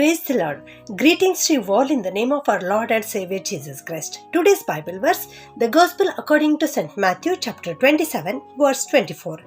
Praise Lord greetings to in the name of our Lord and saviour Jesus Christ today's Bible verse the gospel according to saint Matthew chapter twenty seven verse twenty four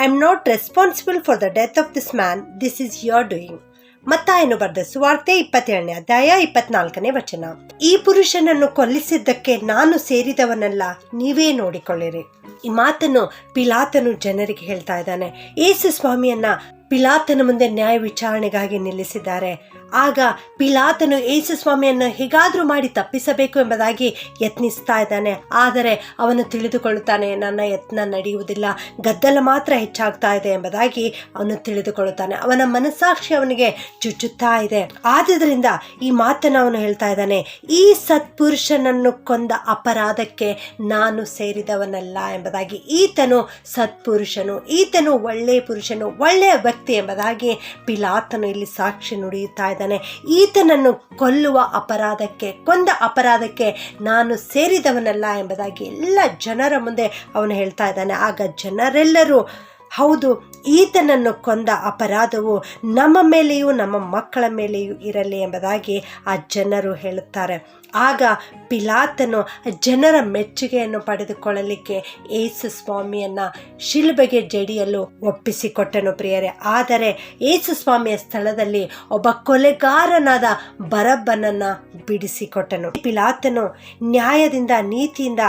I am not responsible for the death of this man this is your doing ಮತ್ತಾಯನು ಬರೆದ ಸುವಾರ್ತೆ ಇಪ್ಪತ್ತೇಳನೇ ಅಧ್ಯಾಯ ಇಪ್ಪತ್ನಾಲ್ಕನೇ ವಚನ. ಈ ಪುರುಷನನ್ನು ಕೊಲ್ಲಿಸಿದ್ದಕ್ಕೆ ನಾನು ಸೇರಿದವನಲ್ಲ. ನೀವೇ ನೋಡಿಕೊಳ್ಳಿರಿ. ಈ ಮಾತನ್ನು ಪಿಲಾತನು ಜನರಿಗೆ ಹೇಳ್ತಾ ಇದ್ದಾನೆ. ಏಸು ಸ್ವಾಮಿಯನ್ನ ಪಿಲಾತನ ಮುಂದೆ ನ್ಯಾಯ ವಿಚಾರಣೆಗಾಗಿ ನಿಲ್ಲಿಸಿದ್ದಾರೆ. ಆಗ ಪಿಲಾತನು ಯೇಸು ಸ್ವಾಮಿಯನ್ನು ಹೇಗಾದರೂ ಮಾಡಿ ತಪ್ಪಿಸಬೇಕು ಎಂಬುದಾಗಿ ಯತ್ನಿಸ್ತಾ ಇದ್ದಾನೆ. ಆದರೆ ಅವನು ತಿಳಿದುಕೊಳ್ಳುತ್ತಾನೆ, ನನ್ನ ಯತ್ನ ನಡೆಯುವುದಿಲ್ಲ, ಗದ್ದಲ ಮಾತ್ರ ಹೆಚ್ಚಾಗ್ತಾ ಇದೆ ಎಂಬುದಾಗಿ ಅವನು ತಿಳಿದುಕೊಳ್ಳುತ್ತಾನೆ. ಅವನ ಮನಸ್ಸಾಕ್ಷಿ ಅವನಿಗೆ ಚುಚ್ಚುತ್ತಾ ಇದೆ. ಆದ್ದರಿಂದ ಈ ಮಾತನ್ನು ಅವನು ಹೇಳ್ತಾ ಇದ್ದಾನೆ, ಈ ಸತ್ಪುರುಷನನ್ನು ಕೊಂದ ಅಪರಾಧಕ್ಕೆ ನಾನು ಸೇರಿದವನಲ್ಲ ಎಂಬುದಾಗಿ. ಈತನು ಸತ್ಪುರುಷನು, ಈತನು ಒಳ್ಳೆಯ ಪುರುಷನು, ಒಳ್ಳೆಯ ವ್ಯಕ್ತಿ ಎಂಬುದಾಗಿ ಪಿಲಾತನು ಇಲ್ಲಿ ಸಾಕ್ಷಿ ನುಡಿಯುತ್ತಾ ಇದ್ದಾನೆ. ಈತನನ್ನು ಕೊಲ್ಲುವ ಅಪರಾಧಕ್ಕೆ, ಕೊಂದ ಅಪರಾಧಕ್ಕೆ ನಾನು ಸೇರಿದವನಲ್ಲ ಎಂಬುದಾಗಿ ಎಲ್ಲ ಜನರ ಮುಂದೆ ಅವನು ಹೇಳ್ತಾ ಇದ್ದಾನೆ. ಆಗ ಜನರೆಲ್ಲರೂ ಹೌದು, ಈತನನ್ನು ಕೊಂದ ಅಪರಾಧವು ನಮ್ಮ ಮೇಲೆಯೂ ನಮ್ಮ ಮಕ್ಕಳ ಮೇಲೆಯೂ ಇರಲಿ ಎಂಬುದಾಗಿ ಆ ಜನರು ಹೇಳುತ್ತಾರೆ. ಆಗ ಪಿಲಾತನು ಜನರ ಮೆಚ್ಚುಗೆಯನ್ನು ಪಡೆದುಕೊಳ್ಳಲಿಕ್ಕೆ ಏಸು ಸ್ವಾಮಿಯನ್ನು ಶಿಲ್ಬೆಗೆ ಜಡಿಯಲು ಒಪ್ಪಿಸಿಕೊಟ್ಟನು ಪ್ರಿಯರೇ. ಆದರೆ ಏಸು ಸ್ವಾಮಿಯ ಸ್ಥಳದಲ್ಲಿ ಒಬ್ಬ ಕೊಲೆಗಾರನಾದ ಬರಬ್ಬನನ್ನು ಬಿಡಿಸಿಕೊಟ್ಟನು. ಪಿಲಾತನು ನ್ಯಾಯದಿಂದ, ನೀತಿಯಿಂದ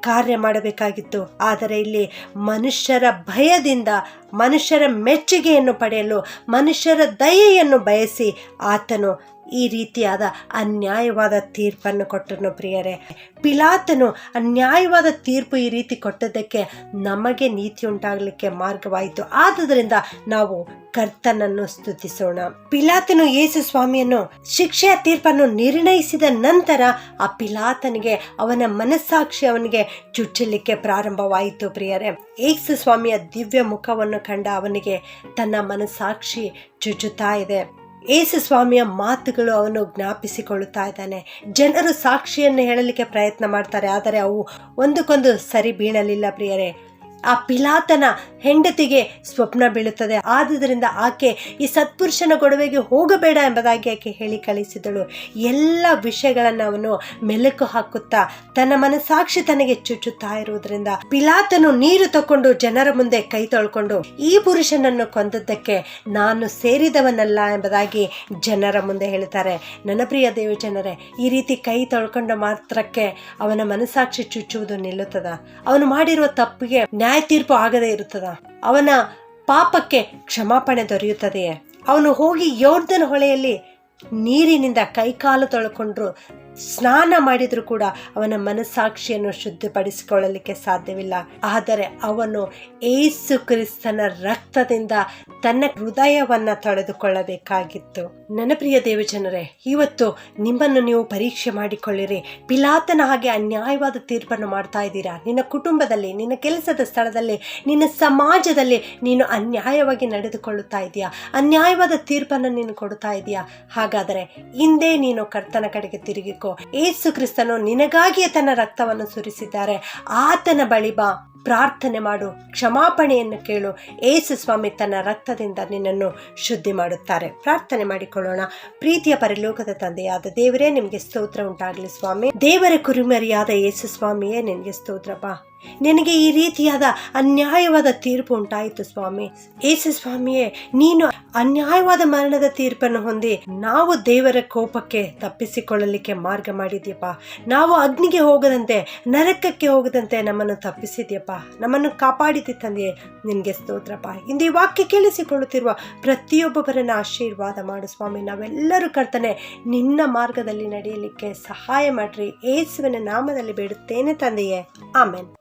ಕಾರ್ಯ ಮಾಡಬೇಕಾಗಿತ್ತು. ಆದರೆ ಇಲ್ಲಿ ಮನುಷ್ಯರ ಭಯದಿಂದ ಮನುಷ್ಯರ ಮೆಚ್ಚುಗೆಯನ್ನು ಪಡೆಯಲು ಮನುಷ್ಯರ ದಯೆಯನ್ನು ಬಯಸಿ ಆತನು ಈ ರೀತಿಯಾದ ಅನ್ಯಾಯವಾದ ತೀರ್ಪನ್ನು ಕೊಟ್ಟನು ಪ್ರಿಯರೇ. ಪಿಲಾತನು ಅನ್ಯಾಯವಾದ ತೀರ್ಪು ಈ ರೀತಿ ಕೊಟ್ಟದ್ದಕ್ಕೆ ನಮಗೆ ನೀತಿ ಉಂಟಾಗಲಿಕ್ಕೆ ಮಾರ್ಗವಾಯಿತು. ಆದುದರಿಂದ ನಾವು ಕರ್ತನನ್ನು ಸ್ತುತಿಸೋಣ. ಪಿಲಾತನು ಯೇಸು ಸ್ವಾಮಿಯನ್ನು ಶಿಕ್ಷೆಯ ತೀರ್ಪನ್ನು ನಿರ್ಣಯಿಸಿದ ನಂತರ ಆ ಪಿಲಾತನಿಗೆ ಅವನ ಮನಸ್ಸಾಕ್ಷಿ ಅವನಿಗೆ ಚುಚ್ಚಲಿಕ್ಕೆ ಪ್ರಾರಂಭವಾಯಿತು ಪ್ರಿಯರೇ. ಯೇಸು ಸ್ವಾಮಿಯ ದಿವ್ಯ ಮುಖವನ್ನು ಕಂಡ ಅವನಿಗೆ ತನ್ನ ಮನಸ್ಸಾಕ್ಷಿ ಚುಚ್ಚುತ್ತಾ ಇದೆ. ಏಸು ಸ್ವಾಮಿಯ ಮಾತುಗಳು ಅವನು ಜ್ಞಾಪಿಸಿಕೊಳ್ಳುತ್ತಾ ಇದ್ದಾನೆ. ಜನರು ಸಾಕ್ಷಿಯನ್ನು ಹೇಳಲಿಕ್ಕೆ ಪ್ರಯತ್ನ ಮಾಡ್ತಾರೆ, ಆದರೆ ಅವು ಒಂದಕ್ಕೊಂದು ಸರಿ ಬೀಳಲಿಲ್ಲ ಪ್ರಿಯರೇ. ಆ ಪಿಲಾತನ ಹೆಂಡತಿಗೆ ಸ್ವಪ್ನ ಬೀಳುತ್ತದೆ. ಆದುದರಿಂದ ಆಕೆ ಈ ಸತ್ಪುರುಷನ ಗೊಡವೆಗೆ ಹೋಗಬೇಡ ಎಂಬುದಾಗಿ ಆಕೆ ಹೇಳಿ ಕಳಿಸಿದಳು. ಎಲ್ಲ ವಿಷಯಗಳನ್ನು ಅವನು ಮೆಲುಕು ಹಾಕುತ್ತಾ ತನ್ನ ಮನಸಾಕ್ಷಿ ತನಗೆ ಚುಚ್ಚುತ್ತಾ ಇರುವುದರಿಂದ ಪಿಲಾತನು ನೀರು ತಕೊಂಡು ಜನರ ಮುಂದೆ ಕೈ ತೊಳ್ಕೊಂಡು, ಈ ಪುರುಷನನ್ನು ಕೊಂದದ್ದಕ್ಕೆ ನಾನು ಸೇರಿದವನಲ್ಲ ಎಂಬುದಾಗಿ ಜನರ ಮುಂದೆ ಹೇಳ್ತಾರೆ ನನ್ನ ಪ್ರಿಯ ದೇವ ಜನರೇ ಈ ರೀತಿ ಕೈ ತೊಳ್ಕೊಂಡ ಮಾತ್ರಕ್ಕೆ ಅವನ ಮನಸಾಕ್ಷಿ ಚುಚ್ಚುವುದು ನಿಲ್ಲುತ್ತದ? ಅವನು ಮಾಡಿರುವ ತಪ್ಪಿಗೆ ನ್ಯಾಯ ತೀರ್ಪು ಆಗದೇ ಇರುತ್ತದ? ಅವನ ಪಾಪಕ್ಕೆ ಕ್ಷಮಾಪಣೆ ದೊರೆಯುತ್ತದೆಯೇ? ಅವನು ಹೋಗಿ ಯೋರ್ಧನ ಹೊಳೆಯಲ್ಲಿ ನೀರಿನಿಂದ ಕೈಕಾಲು ತೊಳ್ಕೊಂಡ್ರು. ಸ್ನಾನ ಮಾಡಿದರೂ ಕೂಡ ಅವನ ಮನಸ್ಸಾಕ್ಷಿಯನ್ನು ಶುದ್ಧಿಪಡಿಸಿಕೊಳ್ಳಲಿಕ್ಕೆ ಸಾಧ್ಯವಿಲ್ಲ. ಆದರೆ ಅವನು ಏಸು ಕ್ರಿಸ್ತನ ರಕ್ತದಿಂದ ತನ್ನ ಹೃದಯವನ್ನು ತೊಳೆದುಕೊಳ್ಳಬೇಕಾಗಿತ್ತು. ನನ್ನ ಪ್ರಿಯ ದೇವಜನರೇ, ಇವತ್ತು ನಿಮ್ಮನ್ನು ನೀವು ಪರೀಕ್ಷೆ ಮಾಡಿಕೊಳ್ಳಿರಿ. ಪಿಲಾತನ ಹಾಗೆ ಅನ್ಯಾಯವಾದ ತೀರ್ಪನ್ನು ಮಾಡ್ತಾ ಇದ್ದೀರಾ? ನಿನ್ನ ಕುಟುಂಬದಲ್ಲಿ, ನಿನ್ನ ಕೆಲಸದ ಸ್ಥಳದಲ್ಲಿ, ನಿನ್ನ ಸಮಾಜದಲ್ಲಿ ನೀನು ಅನ್ಯಾಯವಾಗಿ ನಡೆದುಕೊಳ್ಳುತ್ತಾ ಇದೆಯಾ? ಅನ್ಯಾಯವಾದ ತೀರ್ಪನ್ನು ನೀನು ಕೊಡ್ತಾ ಇದೆಯಾ? ಹಾಗಾದರೆ ಹಿಂದೆ ನೀನು ಕರ್ತನ ಕಡೆಗೆ ತಿರುಗಿಕೋ. ಏಸು ಕ್ರಿಸ್ತನು ನಿನಗಾಗಿಯೇ ತನ್ನ ರಕ್ತವನ್ನು ಸುರಿಸಿದ್ದಾರೆ. ಆತನ ಬಳಿ ಬಾ. ಪ್ರಾರ್ಥನೆ ಮಾಡು. ಕ್ಷಮಾಪಣೆಯನ್ನು ಕೇಳು. ಏಸು ಸ್ವಾಮಿ ತನ್ನ ರಕ್ತದಿಂದ ನಿನ್ನನ್ನು ಶುದ್ಧಿ ಮಾಡುತ್ತಾರೆ. ಪ್ರಾರ್ಥನೆ ಮಾಡಿಕೊಳ್ಳೋಣ. ಪ್ರೀತಿಯ ಪರಲೋಕದ ತಂದೆಯಾದ ದೇವರೇ, ನಿಮಗೆ ಸ್ತೋತ್ರ ಉಂಟಾಗಲಿ ಸ್ವಾಮಿ. ದೇವರ ಕುರಿಮರಿಯಾದ ಯೇಸು ಸ್ವಾಮಿಯೇ, ನಿನಗೆ ಬಾ. ನಿನಗೆ ಈ ರೀತಿಯಾದ ಅನ್ಯಾಯವಾದ ತೀರ್ಪು ಉಂಟಾಯಿತು ಸ್ವಾಮಿ. ಏಸು ಸ್ವಾಮಿಯೇ, ನೀನು ಅನ್ಯಾಯವಾದ ಮರಣದ ತೀರ್ಪನ್ನು ಹೊಂದಿ ನಾವು ದೇವರ ಕೋಪಕ್ಕೆ ತಪ್ಪಿಸಿಕೊಳ್ಳಲಿಕ್ಕೆ ಮಾರ್ಗ ಮಾಡಿದ್ಯಪ್ಪ. ನಾವು ಅಗ್ನಿಗೆ ಹೋಗದಂತೆ, ನರಕಕ್ಕೆ ಹೋಗದಂತೆ ನಮ್ಮನ್ನು ತಪ್ಪಿಸಿದ್ಯಪ್ಪ. ನಮ್ಮನ್ನು ಕಾಪಾಡಿದ್ದೆ ತಂದೆ ನಿನಗೆ ಸ್ತೋತ್ರಪ್ಪ. ಇಂದು ಈ ವಾಕ್ಯ ಕೇಳಿಸಿಕೊಳ್ಳುತ್ತಿರುವ ಪ್ರತಿಯೊಬ್ಬೊಬ್ಬರನ್ನು ಆಶೀರ್ವಾದ ಮಾಡು ಸ್ವಾಮಿ. ನಾವೆಲ್ಲರೂ ಕರ್ತನೆ, ನಿನ್ನ ಮಾರ್ಗದಲ್ಲಿ ನಡೆಯಲಿಕ್ಕೆ ಸಹಾಯ ಮಾಡ್ರಿ. ಏಸುವಿನ ನಾಮದಲ್ಲಿ ಬೇಡುತ್ತೇನೆ ತಂದೆಯೇ. ಆಮೇನ್.